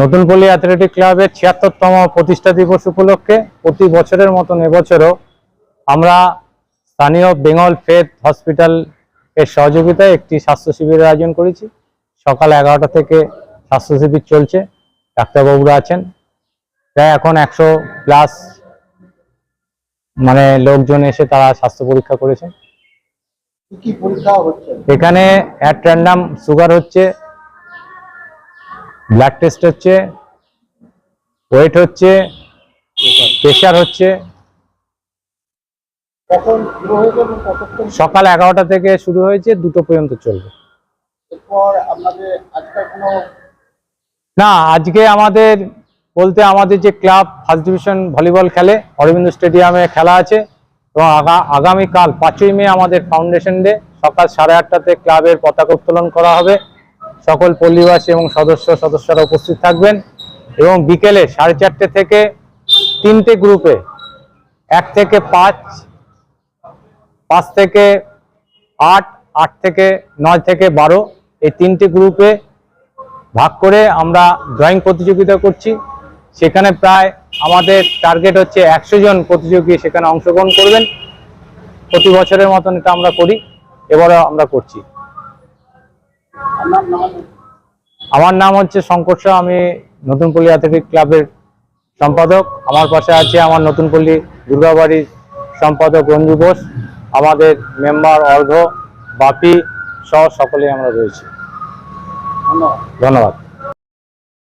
নতুন পল্লী অ্যাথলেটিক ক্লাবের ছিয়াত্তরতম প্রতিষ্ঠা দিবস উপলক্ষে প্রতি বছরের মতন এবছরও আমরা স্থানীয় বেঙ্গল ফেথ হসপিটাল এর সহযোগিতায় একটি স্বাস্থ্য শিবিরের আয়োজন করেছি। সকাল এগারোটা থেকে স্বাস্থ্য শিবির চলছে। ডাক্তারবাবুরা আছেন। প্রায় এখন একশো প্লাস মানে লোকজন এসে তারা স্বাস্থ্য পরীক্ষা করেছেন। এখানে অ্যাট র্যান্ডাম সুগার হচ্ছে ব্লাড টেস্ট হচ্ছে ওয়েট হচ্ছে প্রেশার হচ্ছে। সকাল এগারোটা থেকে শুরু হয়েছে দুটো পর্যন্ত চলবে। না আজকে আমাদের বলতে আমাদের যে ক্লাব ফার্স্ট ডিভিশন ভলিবল খেলে অরবিন্দ স্টেডিয়ামে খেলা আছে। এবং আগামীকাল পাঁচই মে আমাদের ফাউন্ডেশন ডে সকাল সাড়ে আটটাতে ক্লাবের পতাকা উত্তোলন করা হবে। সকল পল্লীবাসী এবং সদস্য সদস্যরা উপস্থিত থাকবেন এবং বিকেলে সাড়ে চারটে থেকে তিনটে গ্রুপে এক থেকে পাঁচ পাঁচ থেকে আট আট থেকে নয় থেকে বারো এই তিনটে গ্রুপে ভাগ করে আমরা ড্রয়িং প্রতিযোগিতা করছি। সেখানে প্রায় আমাদের টার্গেট হচ্ছে একশো জন প্রতিযোগী সেখানে অংশগ্রহণ করবেন। প্রতি বছরের মতন এটা আমরা করি, এবারও আমরা করছি। আমার নাম হচ্ছে শঙ্কর শাহ, আমি নতুন নতুনপল্লী অ্যাথলেটিক ক্লাবের সম্পাদক। আমার পাশে আছে আমার নতুন নতুনপল্লী দুর্গাবাড়ির সম্পাদক রঞ্জু বোস, আমাদের মেম্বার অর্ধ বাপি সহ সকলেই আমরা রয়েছি। ধন্যবাদ।